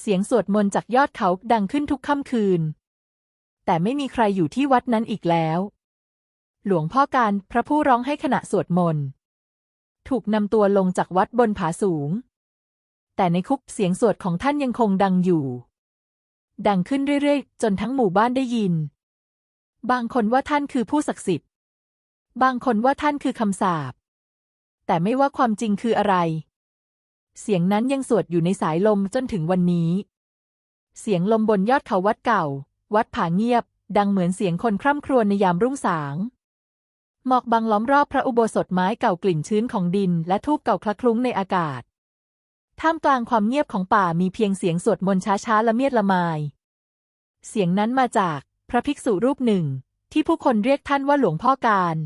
เสียงสวดมนต์จากยอดเขาดังขึ้นทุกค่ำคืน แต่ไม่มีใครอยู่ที่วัดนั้นอีกแล้ว หลวงพ่อการพระผู้ร้องให้ขณะสวดมนต์ถูกนำตัวลงจากวัดบนผาสูง แต่ในคุกเสียงสวดของท่านยังคงดังอยู่ ดังขึ้นเรื่อยๆ จนทั้งหมู่บ้านได้ยิน บางคนว่าท่านคือผู้ศักดิ์สิทธิ์ บางคนว่าท่านคือคำสาปแต่ไม่ว่าความจริงคืออะไร เสียงนั้นยังสวดอยู่ในสายลมจนถึงวันนี้ เสียงลมบนยอดเขาวัดเก่า วัดผาเงียบ ดังเหมือนเสียงคนคร่ำครวญในยามรุ่งสาง หมอกบังล้อมรอบพระอุโบสถไม้เก่ากลิ่นชื้นของดิน และทูบเก่าคละคลุ้งในอากาศ ท่ามกลางความเงียบของป่ามีเพียงเสียงสวดมนต์ช้าๆละเมียดละไมเสียงนั้นมาจากพระภิกษุรูปหนึ่ง ที่ผู้คนเรียกท่านว่าหลวงพ่อการ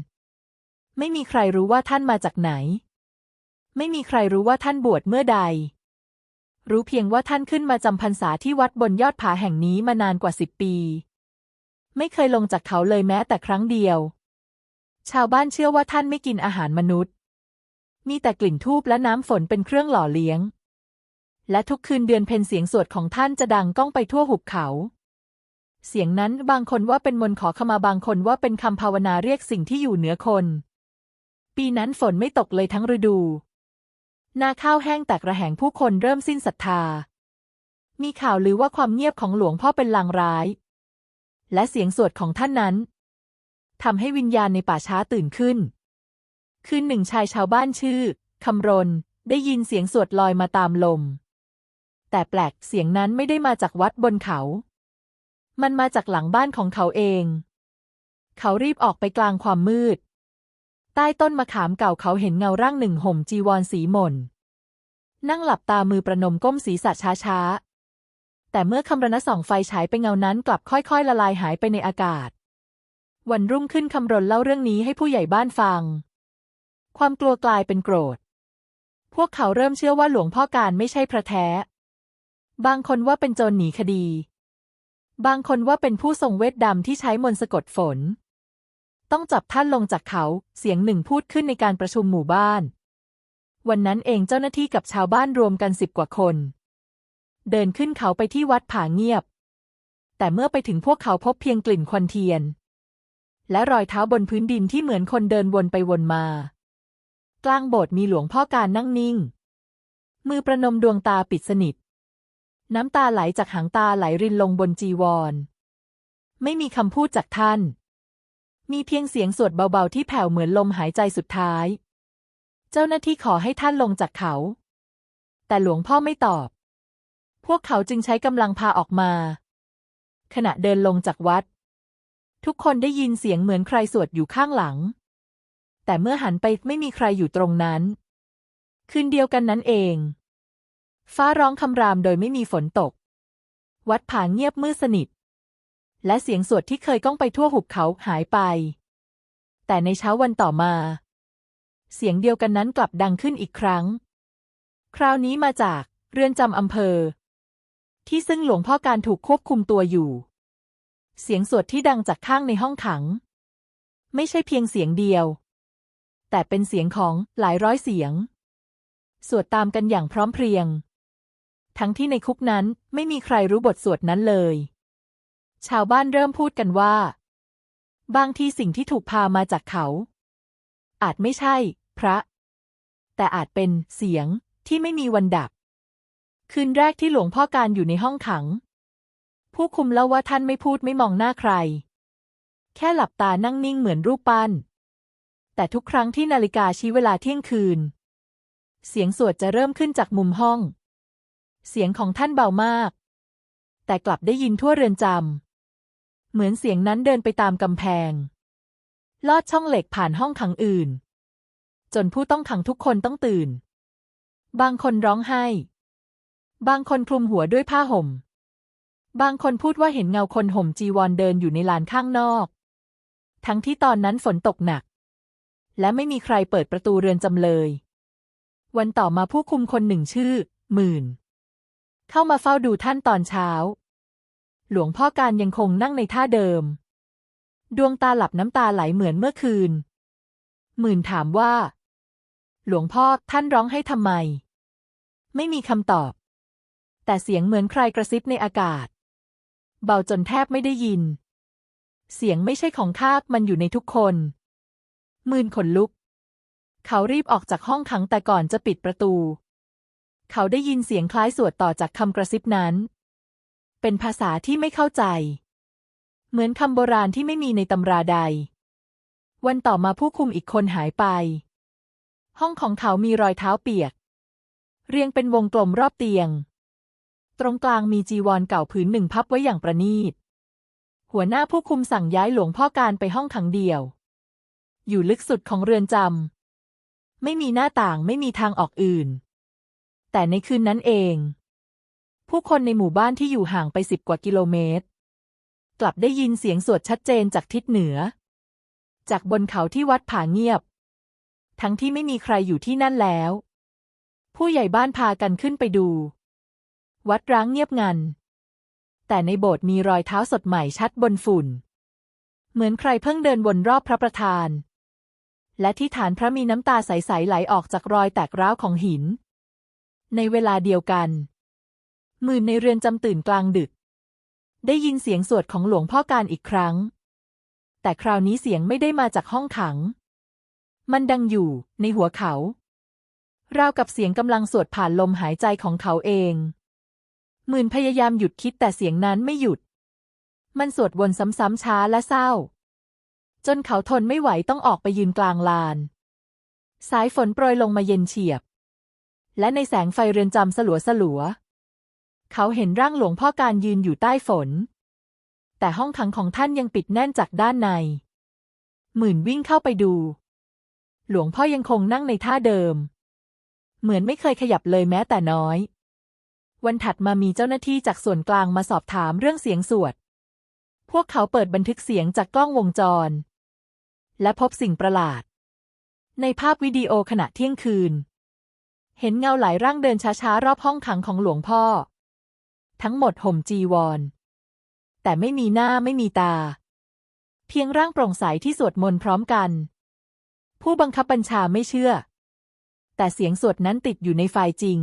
ไม่มีใครรู้ว่าท่านมาจากไหน ไม่มีใครรู้ว่าท่านบวชเมื่อใด รู้เพียงว่าท่านขึ้นมาจำพรรษาที่วัดบนยอดผาแห่งนี้มานานกว่าสิบปี ไม่เคยลงจากเขาเลยแม้แต่ครั้งเดียว ชาวบ้านเชื่อว่าท่านไม่กินอาหารมนุษย์ มีแต่กลิ่นทูบและน้ำฝนเป็นเครื่องหล่อเลี้ยง และทุกคืนเดือนเพ็ญเสียงสวดของท่านจะดังก้องไปทั่วหุบเขาเสียงนั้นบางคนว่าเป็นมนขอขมาบางคนว่าเป็นคำภาวนาเรียกสิ่งที่อยู่เหนือคน ปีนั้นฝนไม่ตกเลยทั้งฤดู นาข้าวแห้งแตกระแหงผู้คนเริ่มสิ้นศรัทธา มีข่าวลือว่าความเงียบของหลวงพ่อเป็นลางร้าย และเสียงสวดของท่านนั้นทำให้วิญญาณในป่าช้าตื่นขึ้น คืนหนึ่งชายชาวบ้านชื่อคำรณได้ยินเสียงสวดลอยมาตามลม แต่แปลกเสียงนั้นไม่ได้มาจากวัดบนเขา มันมาจากหลังบ้านของเขาเอง เขารีบออกไปกลางความมืด ใต้ต้นมะขามเก่าเขาเห็นเงาร่างหนึ่งห่มจีวรสีหม่น นั่งหลับตามือประนมก้มศีรษะช้าๆ แต่เมื่อคำรณะส่องไฟฉายไปเงานั้นกลับค่อยๆ ละลายหายไปในอากาศ วันรุ่งขึ้นคำรณเล่าเรื่องนี้ให้ผู้ใหญ่บ้านฟัง ความกลัวกลายเป็นโกรธ พวกเขาเริ่มเชื่อว่าหลวงพ่อการไม่ใช่พระแท้ บางคนว่าเป็นโจรหนีคดี บางคนว่าเป็นผู้ทรงเวทดำที่ใช้มนต์สะกดฝน ต้องจับท่านลงจากเขา เสียงหนึ่งพูดขึ้นในการประชุมหมู่บ้าน วันนั้นเองเจ้าหน้าที่กับชาวบ้านรวมกันสิบกว่าคน เดินขึ้นเขาไปที่วัดผาเงียบ แต่เมื่อไปถึงพวกเขาพบเพียงกลิ่นควันเทียน และรอยเท้าบนพื้นดินที่เหมือนคนเดินวนไปวนมา กลางโบสถ์มีหลวงพ่อการนั่งนิ่ง มือประนมดวงตาปิดสนิท น้ำตาไหลจากหางตาไหลรินลงบนจีวร ไม่มีคำพูดจากท่าน มีเพียงเสียงสวดเบาๆที่แผ่วเหมือนลมหายใจสุดท้าย เจ้าหน้าที่ขอให้ท่านลงจากเขา แต่หลวงพ่อไม่ตอบ พวกเขาจึงใช้กำลังพาออกมา ขณะเดินลงจากวัด ทุกคนได้ยินเสียงเหมือนใครสวดอยู่ข้างหลัง แต่เมื่อหันไปไม่มีใครอยู่ตรงนั้น คืนเดียวกันนั้นเอง ฟ้าร้องคำรามโดยไม่มีฝนตก วัดผาเงียบมืดสนิท และเสียงสวดที่เคยก้องไปทั่วหุบเขาหายไป แต่ในเช้าวันต่อมา เสียงเดียวกันนั้นกลับดังขึ้นอีกครั้ง คราวนี้มาจากเรือนจำอำเภอ ที่ซึ่งหลวงพ่อการถูกควบคุมตัวอยู่ เสียงสวดที่ดังจากข้างในห้องขัง ไม่ใช่เพียงเสียงเดียว แต่เป็นเสียงของหลายร้อยเสียง สวดตามกันอย่างพร้อมเพรียง ทั้งที่ในคุกนั้นไม่มีใครรู้บทสวดนั้นเลย ชาวบ้านเริ่มพูดกันว่า บางทีสิ่งที่ถูกพามาจากเขา อาจไม่ใช่ พระ แต่อาจเป็นเสียงที่ไม่มีวันดับ คืนแรกที่หลวงพ่อการอยู่ในห้องขัง ผู้คุมเล่าว่าท่านไม่พูดไม่มองหน้าใคร แค่หลับตานั่งนิ่งเหมือนรูปปั้น แต่ทุกครั้งที่นาฬิกาชี้เวลาเที่ยงคืน เสียงสวดจะเริ่มขึ้นจากมุมห้อง เสียงของท่านเบามาก แต่กลับได้ยินทั่วเรือนจำ เหมือนเสียงนั้นเดินไปตามกำแพง ลอดช่องเหล็กผ่านห้องขังอื่น จนผู้ต้องขังทุกคนต้องตื่น บางคนร้องไห้ บางคนคลุมหัวด้วยผ้าห่ม บางคนพูดว่าเห็นเงาคนห่มจีวรเดินอยู่ในลานข้างนอก ทั้งที่ตอนนั้นฝนตกหนัก และไม่มีใครเปิดประตูเรือนจำเลย วันต่อมาผู้คุมคนหนึ่งชื่อ หมื่น เข้ามาเฝ้าดูท่านตอนเช้า หลวงพ่อการยังคงนั่งในท่าเดิม ดวงตาหลับน้ำตาไหลเหมือนเมื่อคืน หมื่นถามว่า หลวงพ่อท่านร้องให้ทำไม ไม่มีคำตอบ แต่เสียงเหมือนใครกระซิบในอากาศ เบาจนแทบไม่ได้ยิน เสียงไม่ใช่ของข้ามันอยู่ในทุกคนมืนขนลุก เขารีบออกจากห้องขังแต่ก่อนจะปิดประตู เขาได้ยินเสียงคล้ายสวดต่อจากคำกระซิบนั้น เป็นภาษาที่ไม่เข้าใจ เหมือนคำโบราณที่ไม่มีในตำราใด วันต่อมาผู้คุมอีกคนหายไป ห้องของเขามีรอยเท้าเปียก เรียงเป็นวงกลมรอบเตียง ตรงกลางมีจีวรเก่าผืนหนึ่งพับไว้อย่างประณีต หัวหน้าผู้คุมสั่งย้ายหลวงพ่อการไปห้องขังเดี่ยว อยู่ลึกสุดของเรือนจำไม่มีหน้าต่างไม่มีทางออกอื่น แต่ในคืนนั้นเอง ผู้คนในหมู่บ้านที่อยู่ห่างไปสิบกว่ากิโลเมตร กลับได้ยินเสียงสวดชัดเจนจากทิศเหนือ จากบนเขาที่วัดผาเงียบ ทั้งที่ไม่มีใครอยู่ที่นั่นแล้ว ผู้ใหญ่บ้านพากันขึ้นไปดู วัดร้างเงียบงัน แต่ในโบสถ์มีรอยเท้าสดใหม่ชัดบนฝุ่น เหมือนใครเพิ่งเดินวนรอบพระประธาน และที่ฐานพระมีน้ำตาใสๆไหลออกจากรอยแตกร้าวของหิน ในเวลาเดียวกัน มื่นในเรือนจำตื่นกลางดึก ได้ยินเสียงสวดของหลวงพ่อการอีกครั้ง แต่คราวนี้เสียงไม่ได้มาจากห้องขัง มันดังอยู่ในหัวเขา ราวกับเสียงกำลังสวดผ่านลมหายใจของเขาเองหมื่นพยายามหยุดคิดแต่เสียงนั้นไม่หยุด มันสวดวนซ้ำๆช้าและเศร้า จนเขาทนไม่ไหวต้องออกไปยืนกลางลาน สายฝนโปรยลงมาเย็นเฉียบ และในแสงไฟเรือนจำสลัวสลัว เขาเห็นร่างหลวงพ่อการยืนอยู่ใต้ฝน แต่ห้องขังของท่านยังปิดแน่นจากด้านใน หมื่นวิ่งเข้าไปดู หลวงพ่อยังคงนั่งในท่าเดิม เหมือนไม่เคยขยับเลยแม้แต่น้อย วันถัดมามีเจ้าหน้าที่จากส่วนกลางมาสอบถามเรื่องเสียงสวด พวกเขาเปิดบันทึกเสียงจากกล้องวงจร และพบสิ่งประหลาด ในภาพวิดีโอขณะเที่ยงคืน เห็นเงาหลายร่างเดินช้าๆรอบห้องขังของหลวงพ่อ ทั้งหมดห่มจีวร แต่ไม่มีหน้าไม่มีตา เพียงร่างโปร่งใสที่สวดมนต์พร้อมกัน ผู้บังคับบัญชาไม่เชื่อ แต่เสียงสวดนั้นติดอยู่ในไฟล์จริง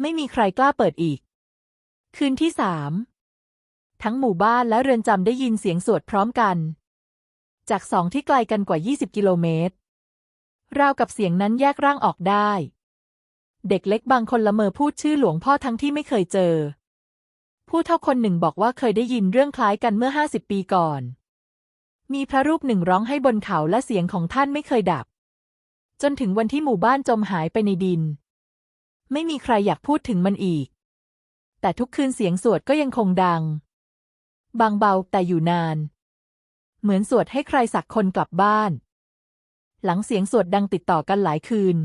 ไม่มีใครกล้าเปิดอีก คืนที่สามทั้งหมู่บ้านและเรือนจำได้ยินเสียงสวดพร้อมกัน จากสองที่ไกลกันกว่า 20 กิโลเมตร ราวกับเสียงนั้นแยกร่างออกได้ เด็กเล็กบางคนละเมอพูดชื่อหลวงพ่อทั้งที่ไม่เคยเจอ ผู้เท่าคนหนึ่งบอกว่าเคยได้ยินเรื่องคล้ายกันเมื่อห้าสิบปีก่อน มีพระรูปหนึ่งร้องให้บนเขาและเสียงของท่านไม่เคยดับ จนถึงวันที่หมู่บ้านจมหายไปในดิน ไม่มีใครอยากพูดถึงมันอีก แต่ทุกคืนเสียงสวดก็ยังคงดัง บางเบาแต่อยู่นาน เหมือนสวดให้ใครสักคนกลับบ้าน หลังเสียงสวดดังติดต่อกันหลายคืน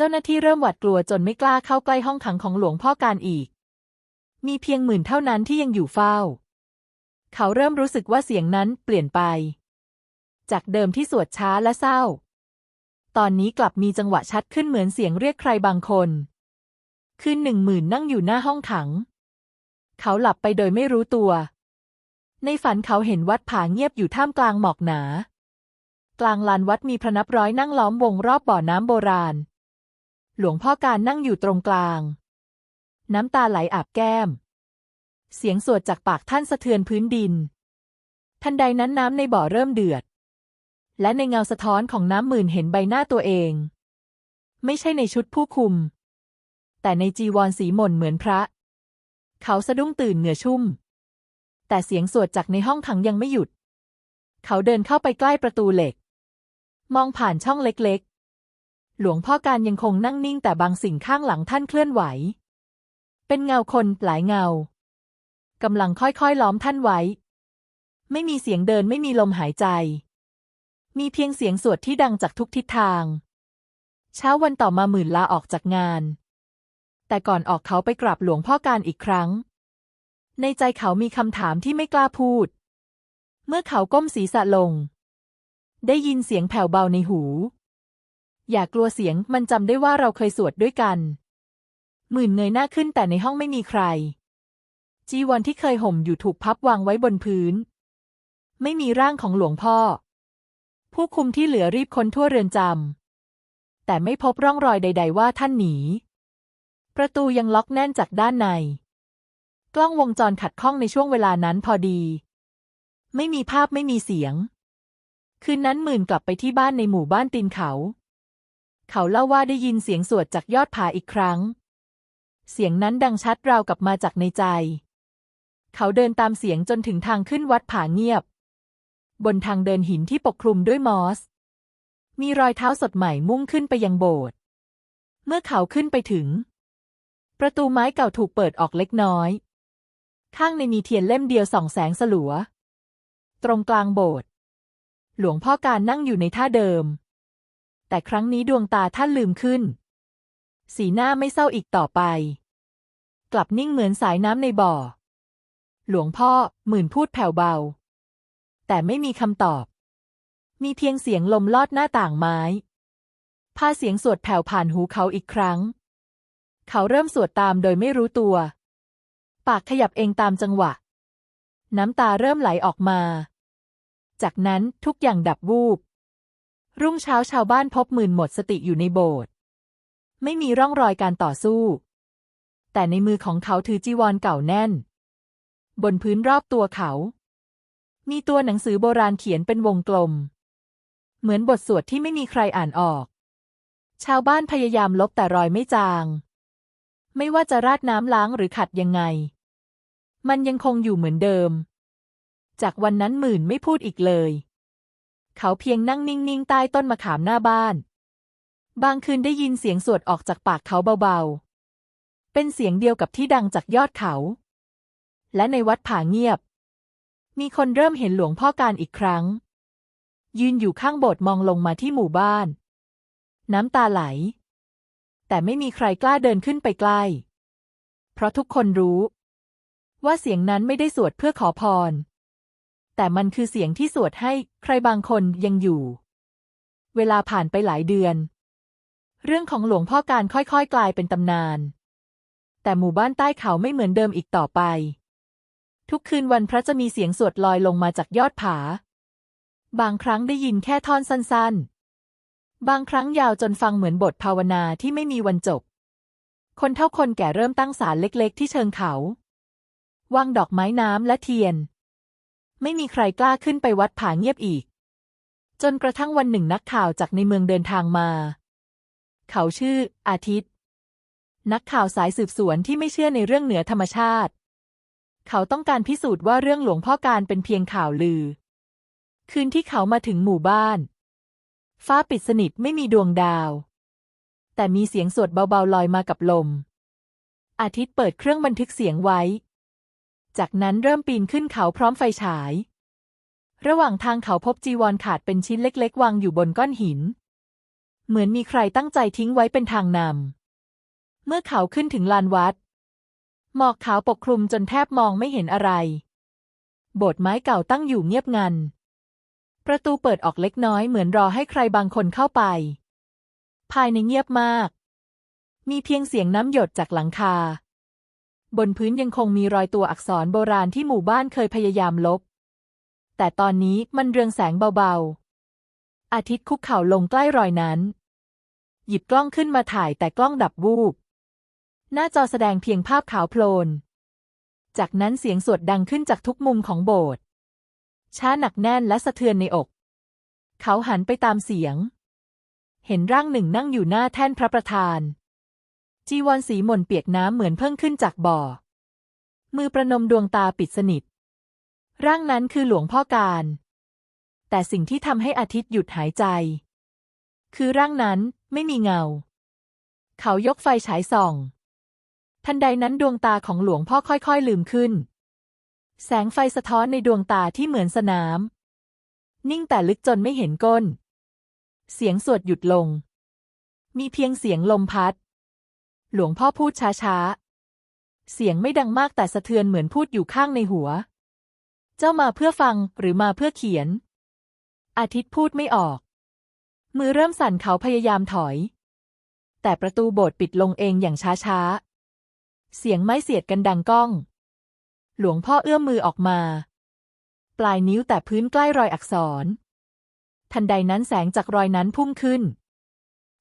เจ้าหน้าที่เริ่มหวาดกลัวจนไม่กล้าเข้าใกล้ห้องขังของหลวงพ่อการอีก มีเพียงหมื่นเท่านั้นที่ยังอยู่เฝ้า เขาเริ่มรู้สึกว่าเสียงนั้นเปลี่ยนไป จากเดิมที่สวดช้าและเศร้า ตอนนี้กลับมีจังหวะชัดขึ้นเหมือนเสียงเรียกใครบางคน คืนหนึ่งหมื่นนั่งอยู่หน้าห้องขัง เขาหลับไปโดยไม่รู้ตัว ในฝันเขาเห็นวัดผาเงียบอยู่ท่ามกลางหมอกหนา กลางลานวัดมีพระนับร้อยนั่งล้อมวงรอบบ่อน้ำโบราณ หลวงพ่อการนั่งอยู่ตรงกลาง น้ำตาไหลอาบแก้ม เสียงสวดจากปากท่านสะเทือนพื้นดิน ทันใดนั้นน้ำในบ่อเริ่มเดือด และในเงาสะท้อนของน้ำหมื่นเห็นใบหน้าตัวเอง ไม่ใช่ในชุดผู้คุม แต่ในจีวรสีหม่นเหมือนพระ เขาสะดุ้งตื่นเหงื่อชุ่ม แต่เสียงสวดจากในห้องขังยังไม่หยุด เขาเดินเข้าไปใกล้ประตูเหล็ก มองผ่านช่องเล็ก หลวงพ่อการยังคงนั่งนิ่งแต่บางสิ่งข้างหลังท่านเคลื่อนไหว เป็นเงาคนหลายเงากำลังค่อยๆ ล้อมท่านไว้ ไม่มีเสียงเดินไม่มีลมหายใจ มีเพียงเสียงสวดที่ดังจากทุกทิศทาง เช้าวันต่อมาหมื่นลาออกจากงาน แต่ก่อนออกเขาไปกราบหลวงพ่อการอีกครั้ง ในใจเขามีคำถามที่ไม่กล้าพูด เมื่อเขาก้มศีรษะลง ได้ยินเสียงแผ่วเบาในหู อย่ากลัวเสียงมันจำได้ว่าเราเคยสวดด้วยกัน หมื่นเงยหน้าขึ้นแต่ในห้องไม่มีใคร จีวรที่เคยห่มอยู่ถูกพับวางไว้บนพื้น ไม่มีร่างของหลวงพ่อ ผู้คุมที่เหลือรีบค้นทั่วเรือนจำแต่ไม่พบร่องรอยใด ๆ ว่าท่านหนี ประตูยังล็อกแน่นจากด้านใน กล้องวงจรขัดข้องในช่วงเวลานั้นพอดี ไม่มีภาพไม่มีเสียง คืนนั้นหมื่นกลับไปที่บ้านในหมู่บ้านตีนเขา เขาเล่าว่าได้ยินเสียงสวดจากยอดผาอีกครั้ง เสียงนั้นดังชัดราวกับมาจากในใจ เขาเดินตามเสียงจนถึงทางขึ้นวัดผาเงียบ บนทางเดินหินที่ปกคลุมด้วยมอส มีรอยเท้าสดใหม่มุ่งขึ้นไปยังโบสถ์ เมื่อเขาขึ้นไปถึง ประตูไม้เก่าถูกเปิดออกเล็กน้อย ข้างในมีเทียนเล่มเดียวส่องแสงสลัว ตรงกลางโบสถ์หลวงพ่อการนั่งอยู่ในท่าเดิม แต่ครั้งนี้ดวงตาท่านลืมขึ้น สีหน้าไม่เศร้าอีกต่อไป กลับนิ่งเหมือนสายน้ำในบ่อ หลวงพ่อหมื่นพูดแผ่วเบา แต่ไม่มีคำตอบ มีเพียงเสียงลมลอดหน้าต่างไม้พาเสียงสวดแผ่วผ่านหูเขาอีกครั้ง เขาเริ่มสวดตามโดยไม่รู้ตัว ปากขยับเองตามจังหวะ น้ำตาเริ่มไหลออกมา จากนั้นทุกอย่างดับวูบ รุ่งเช้าชาวบ้านพบหมื่นหมดสติอยู่ในโบสถ์ไม่มีร่องรอยการต่อสู้ แต่ในมือของเขาถือจีวรเก่าแน่น บนพื้นรอบตัวเขา มีตัวหนังสือโบราณเขียนเป็นวงกลม เหมือนบทสวดที่ไม่มีใครอ่านออก ชาวบ้านพยายามลบแต่รอยไม่จาง ไม่ว่าจะราดน้ำล้างหรือขัดยังไง มันยังคงอยู่เหมือนเดิม จากวันนั้นหมื่นไม่พูดอีกเลย เขาเพียงนั่งนิ่งๆ ใต้ต้นมะขามหน้าบ้าน บางคืนได้ยินเสียงสวดออกจากปากเขาเบาๆ เป็นเสียงเดียวกับที่ดังจากยอดเขา และในวัดผาเงียบ มีคนเริ่มเห็นหลวงพ่อการอีกครั้ง ยืนอยู่ข้างโบสถ์มองลงมาที่หมู่บ้าน น้ำตาไหล แต่ไม่มีใครกล้าเดินขึ้นไปใกล้ เพราะทุกคนรู้ ว่าเสียงนั้นไม่ได้สวดเพื่อขอพร แต่มันคือเสียงที่สวดให้ใครบางคนยังอยู่ เวลาผ่านไปหลายเดือน เรื่องของหลวงพ่อการค่อยๆ กลายเป็นตำนาน แต่หมู่บ้านใต้เขาไม่เหมือนเดิมอีกต่อไป ทุกคืนวันพระจะมีเสียงสวดลอยลงมาจากยอดผา บางครั้งได้ยินแค่ท่อนสั้นๆ บางครั้งยาวจนฟังเหมือนบทภาวนาที่ไม่มีวันจบ คนเท่าคนแก่เริ่มตั้งศาลเล็กๆ ที่เชิงเขาวางดอกไม้น้ำและเทียน ไม่มีใครกล้าขึ้นไปวัดผาเงียบอีก จนกระทั่งวันหนึ่งนักข่าวจากในเมืองเดินทางมา เขาชื่อ อาทิตย์ นักข่าวสายสืบสวนที่ไม่เชื่อในเรื่องเหนือธรรมชาติ เขาต้องการพิสูจน์ว่าเรื่องหลวงพ่อการเป็นเพียงข่าวลือ คืนที่เขามาถึงหมู่บ้าน ฟ้าปิดสนิทไม่มีดวงดาว แต่มีเสียงสวดเบาๆลอยมากับลม อาทิตย์เปิดเครื่องบันทึกเสียงไว้ จากนั้นเริ่มปีนขึ้นเขาพร้อมไฟฉาย ระหว่างทางเขาพบจีวรขาดเป็นชิ้นเล็กๆ วางอยู่บนก้อนหิน เหมือนมีใครตั้งใจทิ้งไว้เป็นทางนำ เมื่อเขาขึ้นถึงลานวัด หมอกขาวปกคลุมจนแทบมองไม่เห็นอะไร โบสถ์ไม้เก่าตั้งอยู่เงียบงัน ประตูเปิดออกเล็กน้อยเหมือนรอให้ใครบางคนเข้าไป ภายในเงียบมาก มีเพียงเสียงน้ำหยดจากหลังคา บนพื้นยังคงมีรอยตัวอักษรโบราณที่หมู่บ้านเคยพยายามลบ แต่ตอนนี้มันเรืองแสงเบาๆ อาทิตย์คุกเข่าลงใกล้รอยนั้น หยิบกล้องขึ้นมาถ่ายแต่กล้องดับวูบ หน้าจอแสดงเพียงภาพขาวโพลน จากนั้นเสียงสวดดังขึ้นจากทุกมุมของโบสถ์ ช้าหนักแน่นและสะเทือนในอก เขาหันไปตามเสียง เห็นร่างหนึ่งนั่งอยู่หน้าแท่นพระประธาน จีวรสีหม่นเปียกน้ำเหมือนเพิ่งขึ้นจากบ่อ มือประนมดวงตาปิดสนิท ร่างนั้นคือหลวงพ่อการ แต่สิ่งที่ทำให้อาทิตย์หยุดหายใจ คือร่างนั้นไม่มีเงา เขายกไฟฉายส่อง ทันใดนั้นดวงตาของหลวงพ่อค่อยๆลืมขึ้น แสงไฟสะท้อนในดวงตาที่เหมือนสนาม นิ่งแต่ลึกจนไม่เห็นก้น เสียงสวดหยุดลง มีเพียงเสียงลมพัด หลวงพ่อพูดช้าๆ เสียงไม่ดังมากแต่สะเทือนเหมือนพูดอยู่ข้างในหัว เจ้ามาเพื่อฟังหรือมาเพื่อเขียน อาทิตย์พูดไม่ออก มือเริ่มสั่นเขาพยายามถอย แต่ประตูโบสถ์ปิดลงเองอย่างช้าๆ เสียงไม้เสียดกันดังก้อง หลวงพ่อเอื้อมมือออกมา ปลายนิ้วแต่พื้นใกล้รอยอักษร ทันใดนั้นแสงจากรอยนั้นพุ่งขึ้น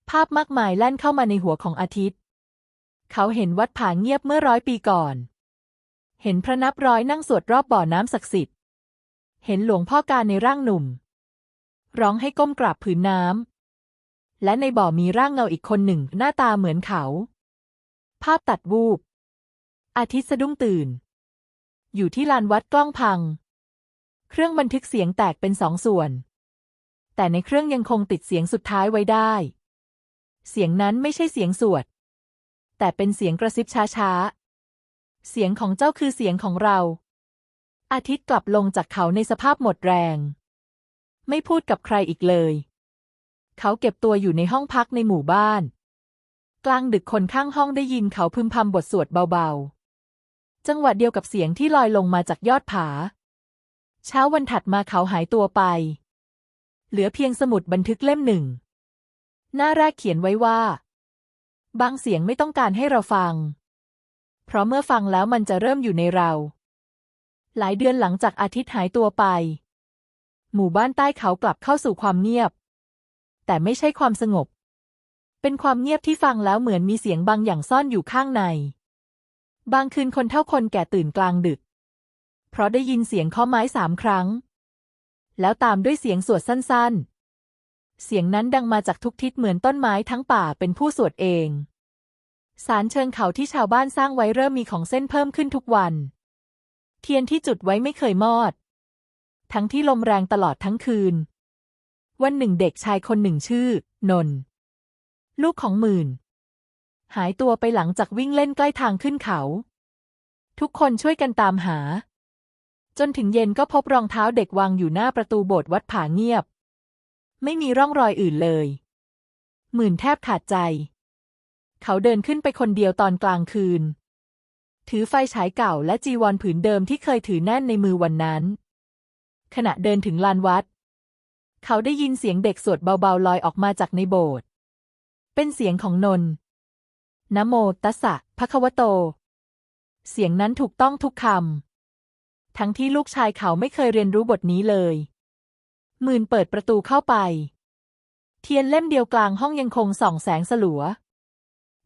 ภาพมากมายแล่นเข้ามาในหัวของอาทิตย์ เขาเห็นวัดผาเงียบเมื่อร้อยปีก่อน เห็นพระนับร้อยนั่งสวดรอบบ่อน้ำศักดิ์สิทธิ์ เห็นหลวงพ่อการในร่างหนุ่ม ร้องให้ก้มกราบผืนน้ำ และในบ่อมีร่างเงาอีกคนหนึ่งหน้าตาเหมือนเขา ภาพตัดวูบ อาทิตย์สะดุ้งตื่น อยู่ที่ลานวัดกล้องพัง เครื่องบันทึกเสียงแตกเป็นสองส่วน แต่ในเครื่องยังคงติดเสียงสุดท้ายไว้ได้ เสียงนั้นไม่ใช่เสียงสวด แต่เป็นเสียงกระซิบช้าๆ เสียงของเจ้าคือเสียงของเรา อาทิตย์กลับลงจากเขาในสภาพหมดแรง ไม่พูดกับใครอีกเลย เขาเก็บตัวอยู่ในห้องพักในหมู่บ้าน กลางดึกคนข้างห้องได้ยินเขาพึมพำบทสวดเบาๆ จังหวะเดียวกับเสียงที่ลอยลงมาจากยอดผา เช้าวันถัดมาเขาหายตัวไป เหลือเพียงสมุดบันทึกเล่มหนึ่ง หน้าแรกเขียนไว้ว่า บางเสียงไม่ต้องการให้เราฟัง เพราะเมื่อฟังแล้วมันจะเริ่มอยู่ในเรา หลายเดือนหลังจากอาทิตย์หายตัวไป หมู่บ้านใต้เขากลับเข้าสู่ความเงียบ แต่ไม่ใช่ความสงบ เป็นความเงียบที่ฟังแล้วเหมือนมีเสียงบางอย่างซ่อนอยู่ข้างใน บางคืนคนเท่าคนแก่ตื่นกลางดึก เพราะได้ยินเสียงเคาะไม้สามครั้ง แล้วตามด้วยเสียงสวดสั้นๆ เสียงนั้นดังมาจากทุกทิศเหมือนต้นไม้ทั้งป่าเป็นผู้สวดเองศาลเชิงเขาที่ชาวบ้านสร้างไว้เริ่มมีของเส้นเพิ่มขึ้นทุกวัน เทียนที่จุดไว้ไม่เคยมอด ทั้งที่ลมแรงตลอดทั้งคืน วันหนึ่งเด็กชายคนหนึ่งชื่อ นนท์ลูกของหมื่น หายตัวไปหลังจากวิ่งเล่นใกล้ทางขึ้นเขา ทุกคนช่วยกันตามหา จนถึงเย็นก็พบรองเท้าเด็กวางอยู่หน้าประตูโบสถ์วัดผาเงียบ ไม่มีร่องรอยอื่นเลย หมื่นแทบขาดใจ เขาเดินขึ้นไปคนเดียวตอนกลางคืน ถือไฟฉายเก่าและจีวรผืนเดิมที่เคยถือแน่นในมือวันนั้น ขณะเดินถึงลานวัด เขาได้ยินเสียงเด็กสวดเบาๆลอยออกมาจากในโบสถ์เป็นเสียงของนนท์นะโมตัสสะภะคะวะโต เสียงนั้นถูกต้องทุกคำทั้งที่ลูกชายเขาไม่เคยเรียนรู้บทนี้เลย หมื่นเปิดประตูเข้าไป เทียนเล่มเดียวกลางห้องยังคงส่องแสงสลัว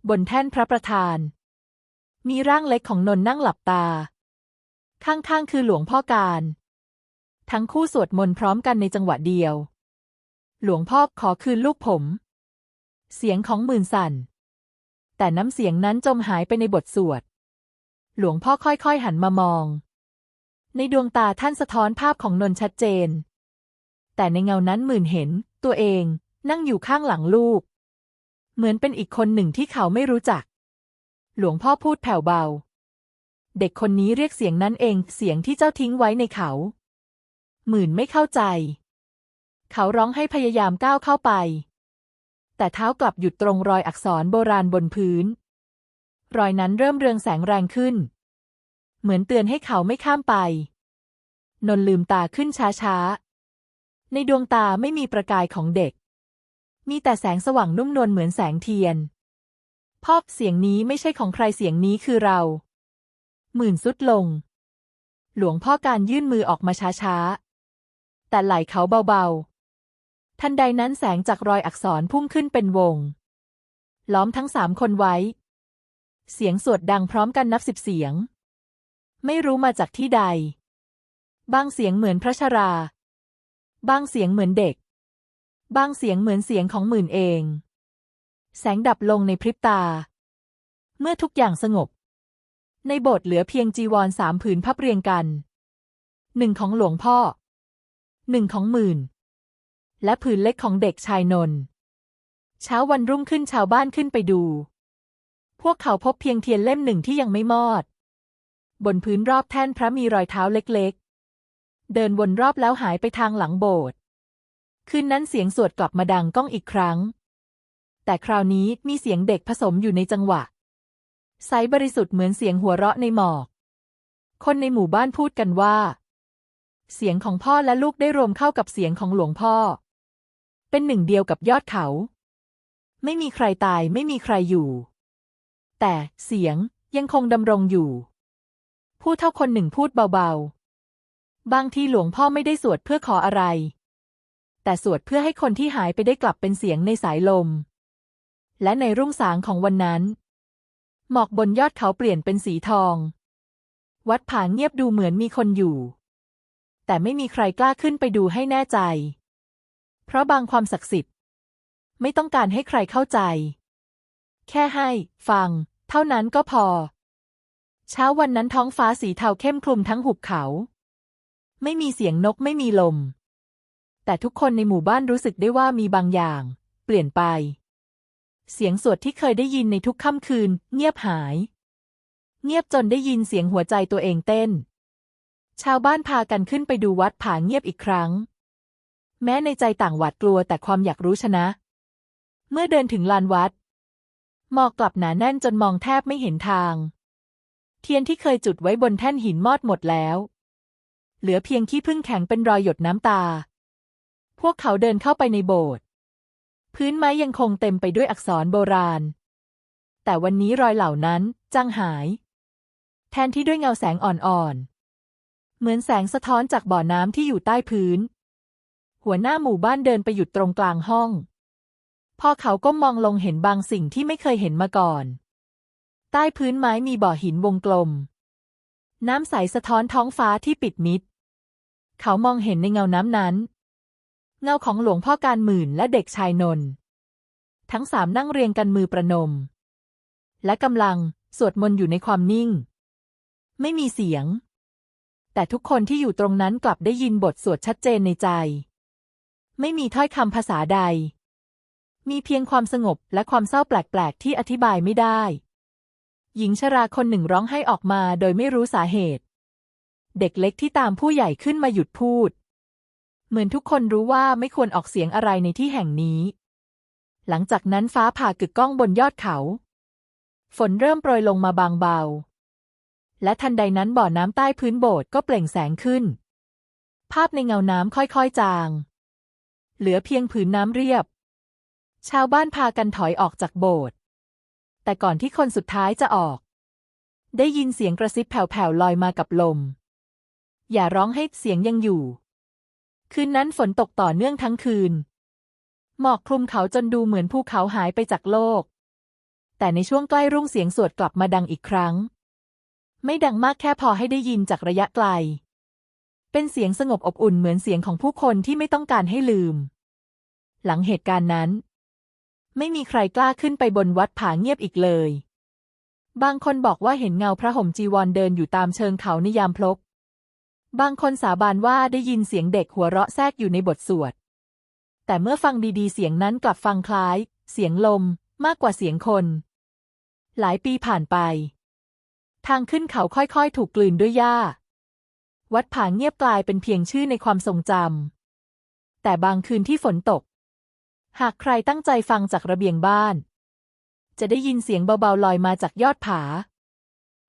บนแท่นพระประธาน มีร่างเล็กของนนท์นั่งหลับตา ข้างๆคือหลวงพ่อการ ทั้งคู่สวดมนต์พร้อมกันในจังหวะเดียว หลวงพ่อขอคืนลูกผม เสียงของหมื่นสั่น แต่น้ำเสียงนั้นจมหายไปในบทสวด หลวงพ่อค่อยๆหันมามองในดวงตาท่านสะท้อนภาพของนนท์ชัดเจน แต่ในเงานั้นหมื่นเห็น ตัวเองนั่งอยู่ข้างหลังลูก เหมือนเป็นอีกคนหนึ่งที่เขาไม่รู้จัก หลวงพ่อพูดแผ่วเบา เด็กคนนี้เรียกเสียงนั้นเองเสียงที่เจ้าทิ้งไว้ในเขา หมื่นไม่เข้าใจ เขาร้องให้พยายามก้าวเข้าไป แต่เท้ากลับหยุดตรงรอยอักษรโบราณบนพื้น รอยนั้นเริ่มเรืองแสงแรงขึ้น เหมือนเตือนให้เขาไม่ข้ามไป นนลืมตาขึ้นช้าๆ ในดวงตาไม่มีประกายของเด็ก มีแต่แสงสว่างนุ่มนวลเหมือนแสงเทียนพ่อเสียงนี้ไม่ใช่ของใครเสียงนี้คือเรา หมื่นสุดลง หลวงพ่อการยื่นมือออกมาช้าๆ แต่ไหลเขาเบาๆ ทันใดนั้นแสงจากรอยอักษรพุ่งขึ้นเป็นวง ล้อมทั้งสามคนไว้ เสียงสวดดังพร้อมกันนับสิบเสียง ไม่รู้มาจากที่ใด บางเสียงเหมือนพระชรา บางเสียงเหมือนเด็ก บางเสียงเหมือนเสียงของหมื่นเอง แสงดับลงในพริบตา เมื่อทุกอย่างสงบ ในโบสถ์เหลือเพียงจีวรสามผืนพับเรียงกัน หนึ่งของหลวงพ่อ หนึ่งของหมื่น และผืนเล็กของเด็กชายนนท์เช้าวันรุ่งขึ้นชาวบ้านขึ้นไปดู พวกเขาพบเพียงเทียนเล่มหนึ่งที่ยังไม่มอด บนพื้นรอบแท่นพระมีรอยเท้าเล็ก เดินวนรอบแล้วหายไปทางหลังโบสถ์คืนนั้นเสียงสวดกลับมาดังก้องอีกครั้ง แต่คราวนี้มีเสียงเด็กผสมอยู่ในจังหวะใสบริสุทธิ์เหมือนเสียงหัวเราะในหมอก คนในหมู่บ้านพูดกันว่า เสียงของพ่อและลูกได้รวมเข้ากับเสียงของหลวงพ่อ เป็นหนึ่งเดียวกับยอดเขา ไม่มีใครตายไม่มีใครอยู่ แต่เสียงยังคงดำรงอยู่ ผู้เท่าคนหนึ่งพูดเบาๆ บางทีหลวงพ่อไม่ได้สวดเพื่อขออะไร แต่สวดเพื่อให้คนที่หายไปได้กลับเป็นเสียงในสายลม และในรุ่งสางของวันนั้น หมอกบนยอดเขาเปลี่ยนเป็นสีทอง วัดผาเงียบดูเหมือนมีคนอยู่ แต่ไม่มีใครกล้าขึ้นไปดูให้แน่ใจ เพราะบางความศักดิ์สิทธิ์ ไม่ต้องการให้ใครเข้าใจ แค่ให้ ฟัง เท่านั้นก็พอ เช้าวันนั้นท้องฟ้าสีเทาเข้มคลุมทั้งหุบเขา ไม่มีเสียงนกไม่มีลม แต่ทุกคนในหมู่บ้านรู้สึกได้ว่ามีบางอย่าง เปลี่ยนไป เสียงสวดที่เคยได้ยินในทุกค่ำคืน เงียบหาย เงียบจนได้ยินเสียงหัวใจตัวเองเต้น ชาวบ้านพากันขึ้นไปดูวัดผาเงียบอีกครั้ง แม้ในใจต่างหวาดกลัวแต่ความอยากรู้ชนะ เมื่อเดินถึงลานวัดหมอกกลับหนาแน่นจนมองแทบไม่เห็นทาง เทียนที่เคยจุดไว้บนแท่นหินมอดหมดแล้ว เหลือเพียงขี้ผึ้งแข็งเป็นรอยหยดน้ำตา พวกเขาเดินเข้าไปในโบสถ์พื้นไม้ยังคงเต็มไปด้วยอักษรโบราณ แต่วันนี้รอยเหล่านั้นจางหาย แทนที่ด้วยเงาแสงอ่อนๆ เหมือนแสงสะท้อนจากบ่อน้ำที่อยู่ใต้พื้น หัวหน้าหมู่บ้านเดินไปหยุดตรงกลางห้อง พอเขาก้มมองลงเห็นบางสิ่งที่ไม่เคยเห็นมาก่อน ใต้พื้นไม้มีบ่อหินวงกลม น้ำใสสะท้อนท้องฟ้าที่ปิดมิด เขามองเห็นในเงาน้ำนั้น เงาของหลวงพ่อการหมื่นและเด็กชายนนท์ทั้งสามนั่งเรียงกันมือประนม และกำลังสวดมนต์อยู่ในความนิ่ง ไม่มีเสียง แต่ทุกคนที่อยู่ตรงนั้นกลับได้ยินบทสวดชัดเจนในใจ ไม่มีถ้อยคำภาษาใด มีเพียงความสงบและความเศร้าแปลกๆ ที่อธิบายไม่ได้ หญิงชราคนหนึ่งร้องไห้ออกมาโดยไม่รู้สาเหตุ เด็กเล็กที่ตามผู้ใหญ่ขึ้นมาหยุดพูด เหมือนทุกคนรู้ว่าไม่ควรออกเสียงอะไรในที่แห่งนี้ หลังจากนั้นฟ้าผ่ากึกก้องบนยอดเขา ฝนเริ่มโปรยลงมาบางเบา และทันใดนั้นบ่อน้ำใต้พื้นโบสถ์ก็เปล่งแสงขึ้น ภาพในเงาน้ำค่อยๆจาง เหลือเพียงผืนน้ำเรียบ ชาวบ้านพากันถอยออกจากโบสถ์แต่ก่อนที่คนสุดท้ายจะออก ได้ยินเสียงกระซิบแผ่วๆลอยมากับลม อย่าร้องให้เสียงยังอยู่ คืนนั้นฝนตกต่อเนื่องทั้งคืน หมอกคลุมเขาจนดูเหมือนภูเขาหายไปจากโลก แต่ในช่วงใกล้รุ่งเสียงสวดกลับมาดังอีกครั้ง ไม่ดังมากแค่พอให้ได้ยินจากระยะไกล เป็นเสียงสงบอบอุ่นเหมือนเสียงของผู้คนที่ไม่ต้องการให้ลืม หลังเหตุการณ์นั้น ไม่มีใครกล้าขึ้นไปบนวัดผาเงียบอีกเลยบางคนบอกว่าเห็นเงาพระห่มจีวรเดินอยู่ตามเชิงเขาในยามพลบ บางคนสาบานว่าได้ยินเสียงเด็กหัวเราะแทรกอยู่ในบทสวด แต่เมื่อฟังดีๆ เสียงนั้นกลับฟังคล้าย เสียงลมมากกว่าเสียงคน หลายปีผ่านไป ทางขึ้นเขาค่อยๆ ถูกกลืนด้วยหญ้า วัดผางเงียบกลายเป็นเพียงชื่อในความทรงจำ แต่บางคืนที่ฝนตก หากใครตั้งใจฟังจากระเบียงบ้าน จะได้ยินเสียงเบาๆลอยมาจากยอดผา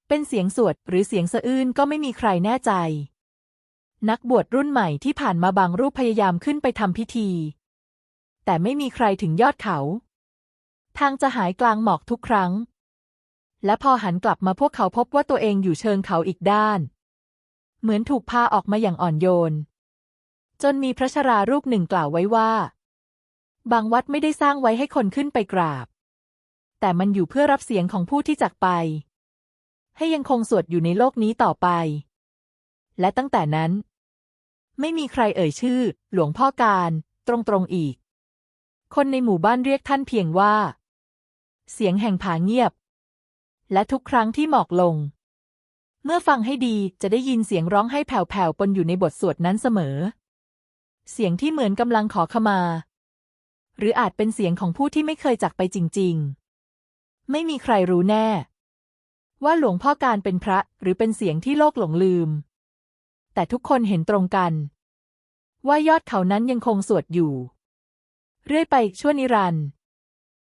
เป็นเสียงสวดหรือเสียงสะอื้นก็ไม่มีใครแน่ใจ นักบวชรุ่นใหม่ที่ผ่านมาบางรูปพยายามขึ้นไปทำพิธี แต่ไม่มีใครถึงยอดเขา ทางจะหายกลางหมอกทุกครั้ง และพอหันกลับมาพวกเขาพบว่าตัวเองอยู่เชิงเขาอีกด้าน เหมือนถูกพาออกมาอย่างอ่อนโยน จนมีพระชรารูปหนึ่งกล่าวไว้ว่า บางวัดไม่ได้สร้างไว้ให้คนขึ้นไปกราบ แต่มันอยู่เพื่อรับเสียงของผู้ที่จากไป ให้ยังคงสวดอยู่ในโลกนี้ต่อไปและตั้งแต่นั้น ไม่มีใครเอ่ยชื่อ หลวงพ่อการ ตรงๆอีก คนในหมู่บ้านเรียกท่านเพียงว่า เสียงแห่งผาเงียบ และทุกครั้งที่หมอกลง เมื่อฟังให้ดีจะได้ยินเสียงร้องให้แผ่วๆปนอยู่ในบทสวดนั้นเสมอ เสียงที่เหมือนกำลังขอขมา หรืออาจเป็นเสียงของผู้ที่ไม่เคยจากไปจริง ๆ ไม่มีใครรู้แน่ ว่าหลวงพ่อการเป็นพระหรือเป็นเสียงที่โลกหลงลืม แต่ทุกคนเห็นตรงกัน ว่ายอดเขานั้นยังคงสวดอยู่ เรื่อยไปชั่วนิรันดร์